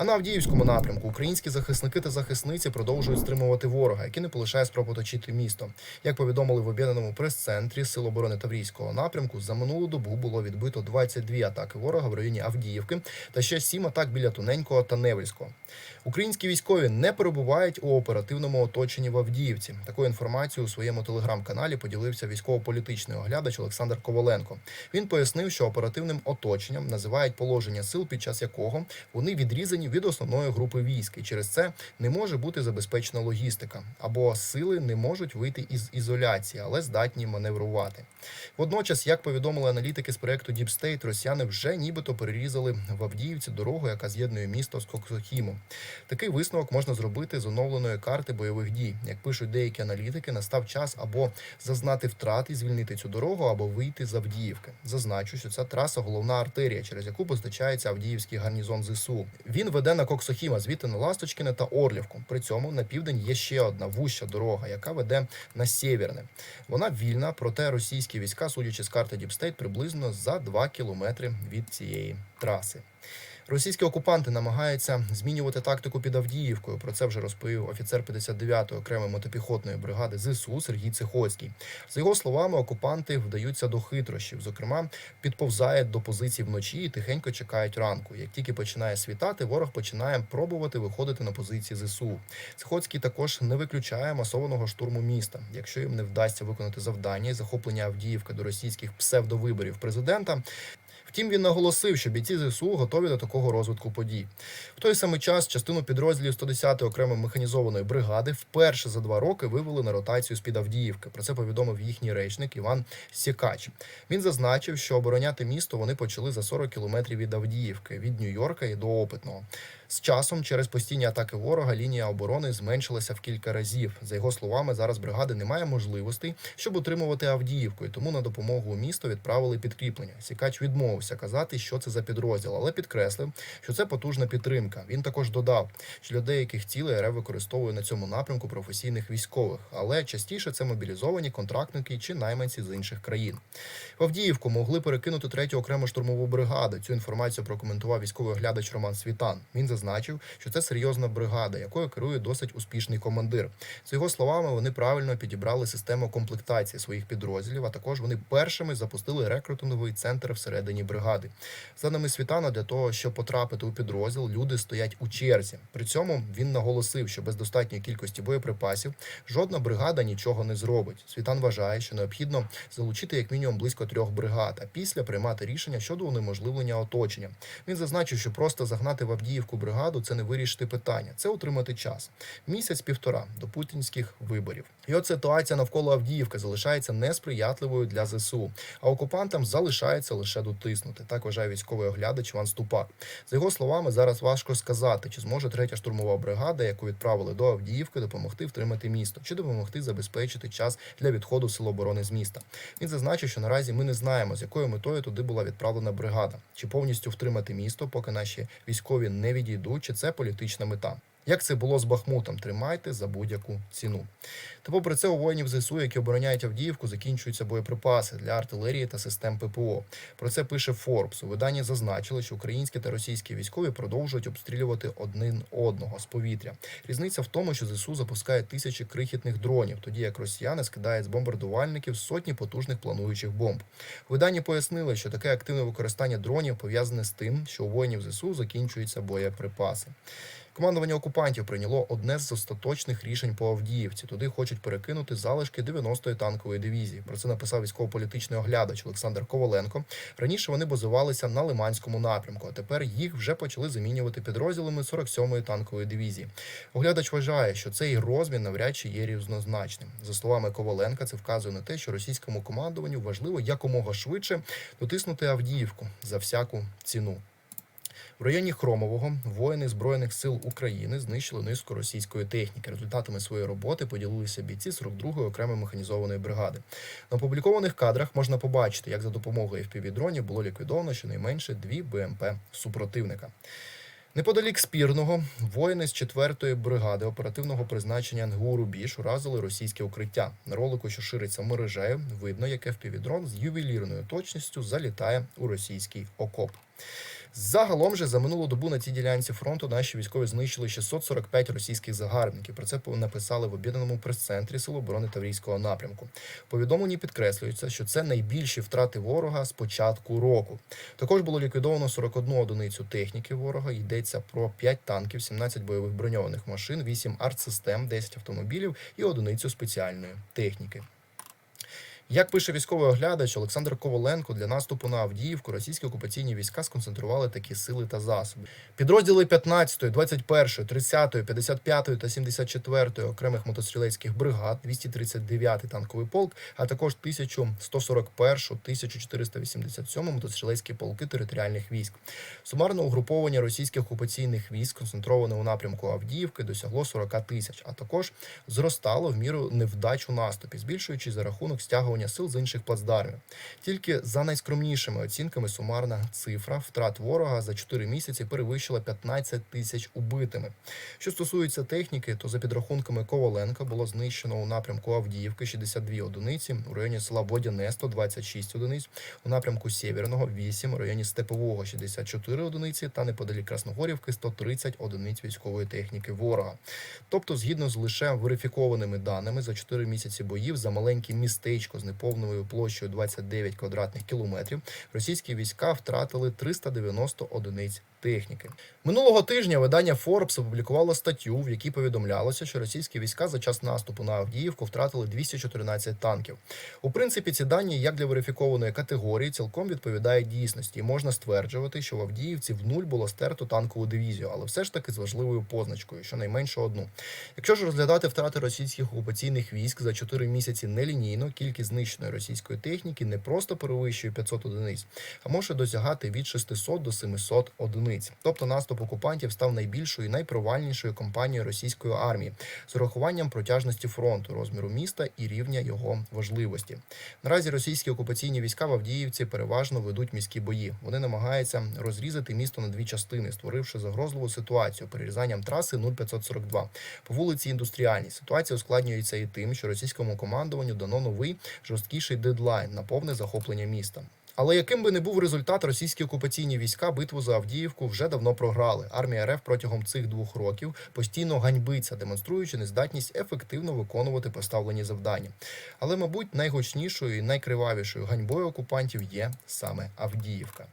А на Авдіївському напрямку українські захисники та захисниці продовжують стримувати ворога, який не полишає спроб оточити місто. Як повідомили в об'єднаному прес-центрі Сил оборони Таврійського напрямку, за минулу добу було відбито 22 атаки ворога в районі Авдіївки та ще 7 атак біля Туненького та Невельського. Українські військові не перебувають у оперативному оточенні в Авдіївці. Таку інформацію у своєму телеграм-каналі поділився військово-політичний оглядач Олександр Коваленко. Він пояснив, що оперативним оточенням називають положення сил, під час якого вони відрізані від основної групи військ, і через це не може бути забезпечена логістика, або сили не можуть вийти із ізоляції, але здатні маневрувати. Водночас, як повідомили аналітики з проекту Deep State, росіяни вже нібито перерізали в Авдіївці дорогу, яка з'єднує місто з Коксохімом. Такий висновок можна зробити з оновленої карти бойових дій. Як пишуть деякі аналітики, настав час або зазнати втрат і звільнити цю дорогу, або вийти з Авдіївки. Зазначу, що ця траса головна артерія, через яку постачається Авдіївський гарнізон ЗСУ. Він веде на Коксохіма, звідти на Ласточкине та Орлівку. При цьому на південь є ще одна вуща дорога, яка веде на Сєвєрне. Вона вільна, проте російські війська, судячи з карти Діпстейт, приблизно за 2 кілометри від цієї траси. Російські окупанти намагаються змінювати тактику під Авдіївкою. Про це вже розповів офіцер 59-ї окремої мотопіхотної бригади ЗСУ Сергій Цихоцький. За його словами, окупанти вдаються до хитрощів. Зокрема, підповзають до позицій вночі і тихенько чекають ранку. Як тільки починає світати, ворог починає пробувати виходити на позиції ЗСУ. Цихоцький також не виключає масованого штурму міста. Якщо їм не вдасться виконати завдання і захоплення Авдіївки до російських псевдовиборів президента. Втім, він наголосив, що бійці ЗСУ готові до такого розвитку подій. В той самий час частину підрозділів 110-ї окремої механізованої бригади вперше за два роки вивели на ротацію з під Авдіївки. Про це повідомив їхній речник Іван Сікач. Він зазначив, що обороняти місто вони почали за 40 кілометрів від Авдіївки, від Нью-Йорка і до Опитного. З часом, через постійні атаки ворога, лінія оборони зменшилася в кілька разів. За його словами, зараз бригади немає можливостей, щоб утримувати Авдіївку, і тому на допомогу у місто відправили підкріплення. Сікач відмовився казати, що це за підрозділ, але підкреслив, що це потужна підтримка. Він також додав, що для деяких цілей РФ використовує на цьому напрямку професійних військових, але частіше це мобілізовані контрактники чи найманці з інших країн. В Авдіївку могли перекинути третю окрему штурмову бригаду. Цю інформацію прокоментував військовий оглядач Роман Світан. Він зазначив, що це серйозна бригада, якою керує досить успішний командир. За його словами, вони правильно підібрали систему комплектації своїх підрозділів. А також вони першими запустили рекрутинговий центр всередині бригади. За даними Світана, для того, щоб потрапити у підрозділ, люди стоять у черзі. При цьому він наголосив, що без достатньої кількості боєприпасів жодна бригада нічого не зробить. Світан вважає, що необхідно залучити як мінімум близько трьох бригад, а після приймати рішення щодо унеможливлення оточення. Він зазначив, що просто загнати в Авдіївку бригаду це не вирішити питання, це отримати час. Місяць-півтора до путінських виборів. І от ситуація навколо Авдіївки залишається несприятливою для ЗСУ, а окупантам залишається лише дотиснути. Так вважає військовий оглядач Іван Ступак. За його словами, зараз важко сказати, чи зможе третя штурмова бригада, яку відправили до Авдіївки, допомогти втримати місто, чи допомогти забезпечити час для відходу сил оборони з міста. Він зазначив, що наразі ми не знаємо, з якою метою туди була відправлена бригада, чи повністю втримати місто, поки наші військові не відійдуть, чи це політична мета. Як це було з Бахмутом, тримайте за будь-яку ціну. Та попри це у воїнів ЗСУ, які обороняють Авдіївку, закінчуються боєприпаси для артилерії та систем ППО. Про це пише Форбс. У виданні зазначили, що українські та російські військові продовжують обстрілювати один одного з повітря. Різниця в тому, що ЗСУ запускає тисячі крихітних дронів, тоді як росіяни скидають з бомбардувальників сотні потужних плануючих бомб. У виданні пояснили, що таке активне використання дронів пов'язане з тим, що у воїнів ЗСУ закінчуються боєприпаси. Командування окупантів прийняло одне з остаточних рішень по Авдіївці. Туди хочуть перекинути залишки 90-ї танкової дивізії. Про це написав військово-політичний оглядач Олександр Коваленко. Раніше вони базувалися на Лиманському напрямку, а тепер їх вже почали замінювати підрозділами 47-ї танкової дивізії. Оглядач вважає, що цей розмін навряд чи є рівнозначним. За словами Коваленка, це вказує на те, що російському командуванню важливо якомога швидше дотиснути Авдіївку за всяку ціну. В районі Хромового воїни Збройних сил України знищили низку російської техніки. Результатами своєї роботи поділилися бійці 42-ї окремої механізованої бригади. На опублікованих кадрах можна побачити, як за допомогою FPV-дронів було ліквідовано щонайменше дві БМП супротивника. Неподалік спірного воїни з 4-ї бригади оперативного призначення НГУ Рубіж уразили російське укриття. На ролику, що шириться мережею, видно, як FPV-дрон з ювелірною точністю залітає у російський окоп. Загалом же за минулу добу на цій ділянці фронту наші військові знищили 645 російських загарбників. Про це написали в об'єднаному прес-центрі Сил оборони Таврійського напрямку. В Повідомленні підкреслюється, що це найбільші втрати ворога з початку року. Також було ліквідовано 41 одиницю техніки ворога. Йдеться про 5 танків, 17 бойових броньованих машин, 8 артсистем, 10 автомобілів і одиницю спеціальної техніки. Як пише військовий оглядач Олександр Коваленко, для наступу на Авдіївку російські окупаційні війська сконцентрували такі сили та засоби. Підрозділи 15, 21, 30, 55 та 74 окремих мотострілецьких бригад, 239 танковий полк, а також 1141, 1487 мотострілецькі полки територіальних військ. Сумарне угруповання російських окупаційних військ, сконцентроване у напрямку Авдіївки, досягло 40 тисяч, а також зростало в міру невдач у наступі, збільшуючись за рахунок стягування сил з інших плацдармів. Тільки за найскромнішими оцінками сумарна цифра втрат ворога за 4 місяці перевищила 15 тисяч убитими. Що стосується техніки, то за підрахунками Коваленка було знищено у напрямку Авдіївки 62 одиниці, у районі села Бодяне 126 одиниць, у напрямку Сєвєрного 8, у районі Степового 64 одиниці та неподалік Красногорівки 130 одиниць військової техніки ворога. Тобто, згідно з лише верифікованими даними, за 4 місяці боїв за маленьке містечко з неповною площею 29 квадратних кілометрів російські війська втратили 390 одиниць техніки. Минулого тижня видання Forbes опублікувало статтю, в якій повідомлялося, що російські війська за час наступу на Авдіївку втратили 214 танків. У принципі, ці дані, як для верифікованої категорії, цілком відповідають дійсності, і можна стверджувати, що в Авдіївці в нуль було стерто танкову дивізію, але все ж таки з важливою позначкою, щонайменше одну. Якщо ж розглядати втрати російських окупаційних військ за 4 місяці нелінійно, кількість знищеної російської техніки не просто перевищує 500 одиниць, а може досягати від 600 до 700 одиниць. Тобто наступ окупантів став найбільшою і найпровальнішою кампанією російської армії з урахуванням протяжності фронту, розміру міста і рівня його важливості. Наразі російські окупаційні війська в Авдіївці переважно ведуть міські бої. Вони намагаються розрізати місто на дві частини, створивши загрозливу ситуацію перерізанням траси 0542 по вулиці Індустріальній. Ситуація ускладнюється і тим, що російському командуванню дано новий жорсткіший дедлайн на повне захоплення міста. Але яким би не був результат, російські окупаційні війська битву за Авдіївку вже давно програли. Армія РФ протягом цих двох років постійно ганьбиться, демонструючи нездатність ефективно виконувати поставлені завдання. Але, мабуть, найгучнішою і найкривавішою ганьбою окупантів є саме Авдіївка.